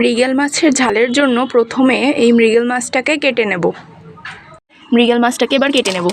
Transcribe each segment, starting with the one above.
মৃগেল মাছের ঝালের জন্য প্রথমে এই মৃগেল মাছটাকে কেটে নেব। মৃগেল মাছটাকে এবার কেটে নেব।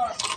Oh.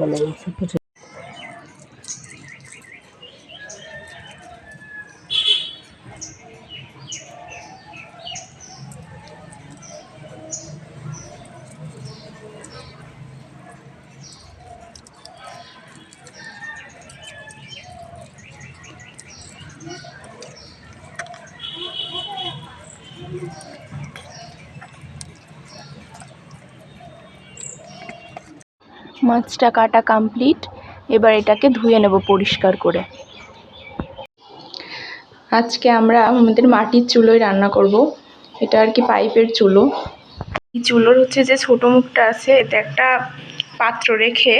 বলে মাছটা কাটা কমপ্লিট এবার এটাকে ধুয়ে নেব পরিষ্কার করে। আজকে আমরা আমাদের মাটির চুলোয় রান্না করব। এটা আর কি পাইপের চুলো। এই চুলোর হচ্ছে যে ছোটো মুখটা আছে, এটা একটা পাত্র রেখে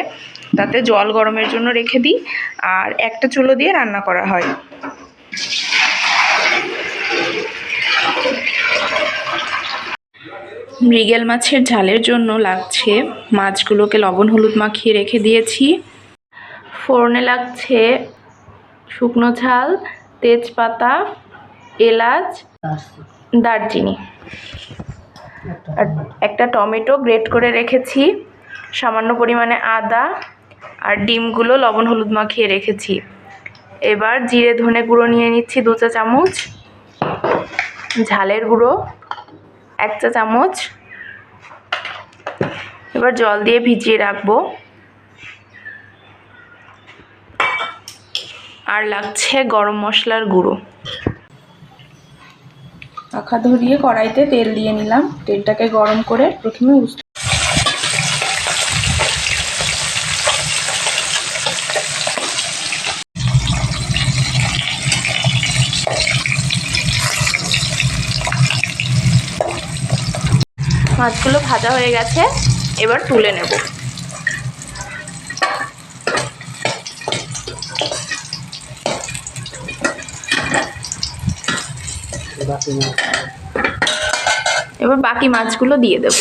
তাতে জল গরমের জন্য রেখে দিই, আর একটা চুলো দিয়ে রান্না করা হয়। মৃগেল মাছের ঝালের জন্য লাগছে মাছগুলোকে লবণ হলুদ মাখিয়ে রেখে দিয়েছি। ফোড়নে লাগছে শুকনো ঝাল, তেজপাতা, এলাচ, দারচিনি। একটা টমেটো গ্রেট করে রেখেছি, সামান্য পরিমাণে আদা আর ডিমগুলো লবণ হলুদ মাখিয়ে রেখেছি। এবার জিরে ধনে গুঁড়ো নিয়ে নিচ্ছি দু চা চামচ, ঝালের গুঁড়ো। এক চা চামচ। এবার জল দিয়ে ভিজিয়ে রাখব। আর লাগছে গরম মশলার গুঁড়ো। আখা ধরিয়ে কড়াইতে তেল দিয়ে নিলাম। তেলটাকে গরম করে প্রথমে উস্ত মাছগুলো ভাজা হয়ে গেছে, এবার তুলে নেব। এবার বাকি মাছগুলো দিয়ে দেব।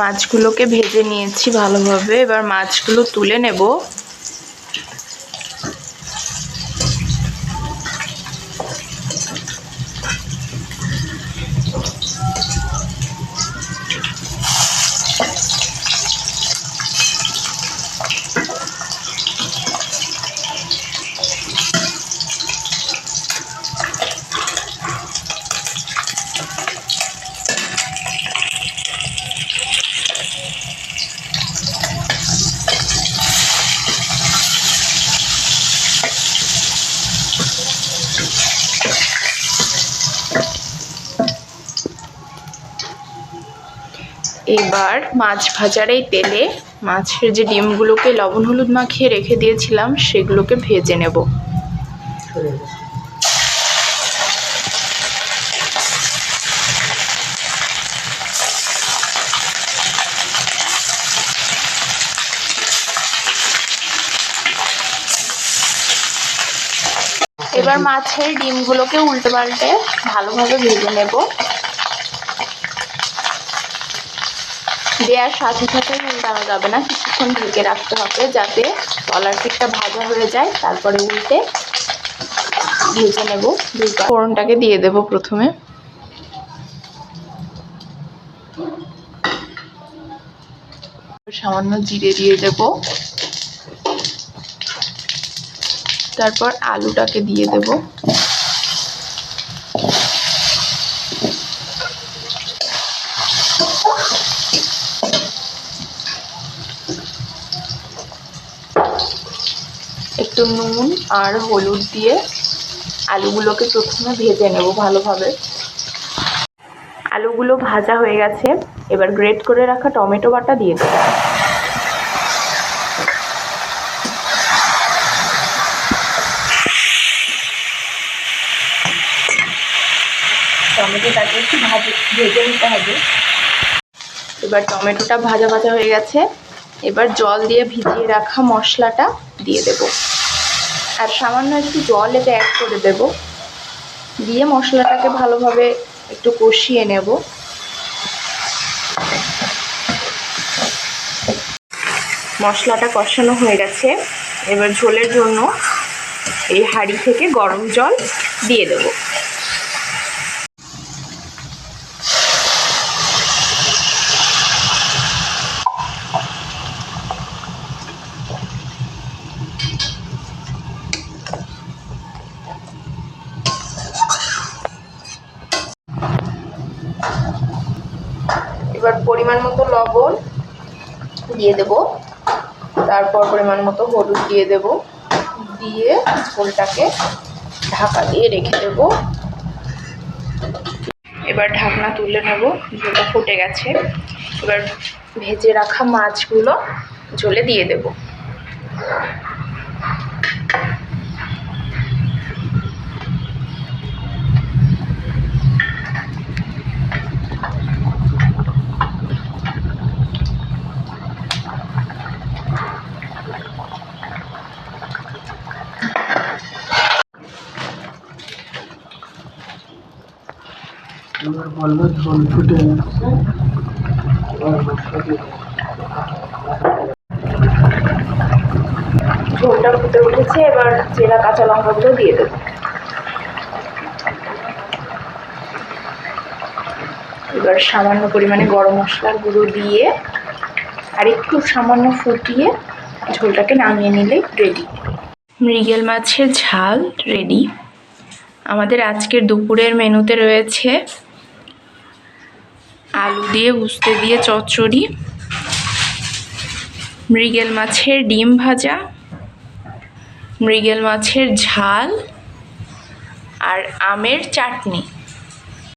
মাছগুলোকে ভেজে নিয়েছি ভালোভাবে, এবার মাছগুলো তুলে নেব। এবার মাছ ভাজার এই তেলে মাছের যে ডিমগুলোকে লবণ হলুদ মাখিয়ে রেখে দিয়েছিলাম, সেগুলোকে ভেজে নেব। এবার মাছের ডিমগুলোকে উল্টে পাল্টে ভালোভাবে ভেজে নেব। দেওয়ার সাথে সাথে উল্টানো যাবে না। কিছুক্ষণ ঢেকে রাখতে হবে যাতে কলার পিঠটা ভাজা হয়ে যায়। তারপরে উল্টে ভেজে নেব ফোড়নটাকে দিয়ে দেব প্রথমে। সামান্য জিরে দিয়ে দেব। তারপর আলুটাকে দিয়ে দেব। নুন আর হলুদ দিয়ে আলুগুলোকে প্রথমে ভেজে নেব ভালোভাবে। আলুগুলো ভাজা হয়ে গেছে, এবার গ্রেট করে রাখা টমেটো বাটা দিয়ে দেবো। টমেটোটাকে একটু ভাজে, ভেজে নিতে হবে। এবার টমেটোটা ভাজা ভাজা হয়ে গেছে, এবার জল দিয়ে ভিজিয়ে রাখা মশলাটা দিয়ে দেব। আর সামান্য একটু জল এতে অ্যাড করে দেব। দিয়ে মশলাটাকে ভালোভাবে একটু কষিয়ে নেব। মশলাটা কষানো হয়ে গেছে। এবার ঝোলের জন্য এই হাঁড়ি থেকে গরম জল দিয়ে দেবো। এবার পরিমাণ মতো লবণ দিয়ে দেব। তারপর পরিমাণ মতো হলুদ দিয়ে দেব। দিয়ে ঝোলটাকে ঢাকা দিয়ে রেখে দেব। এবার ঢাকনা তুলে নেব, ঝোলটা ফুটে গেছে। এবার ভেজে রাখা মাছগুলো ঝোলে দিয়ে দেব। এবার বলল ঝোল ফুটে দিয়ে ঝোলটা ফুটে উঠেছে, এবার চেরা কাঁচা লঙ্কাগুলো দিয়ে দেব। এবার সামান্য পরিমাণে গরম মশলার গুঁড়ো দিয়ে আর একটু সামান্য ফুটিয়ে ঝোলটাকে নামিয়ে নিলেই রেডি মৃগেল মাছের ঝাল রেডি আমাদের আজকের দুপুরের মেনুতে রয়েছে আলু দিয়ে উস্তে দিয়ে চচ্চড়ি, মৃগেল মাছের ডিম ভাজা, মৃগেল মাছের ঝাল, আর আমের চাটনি।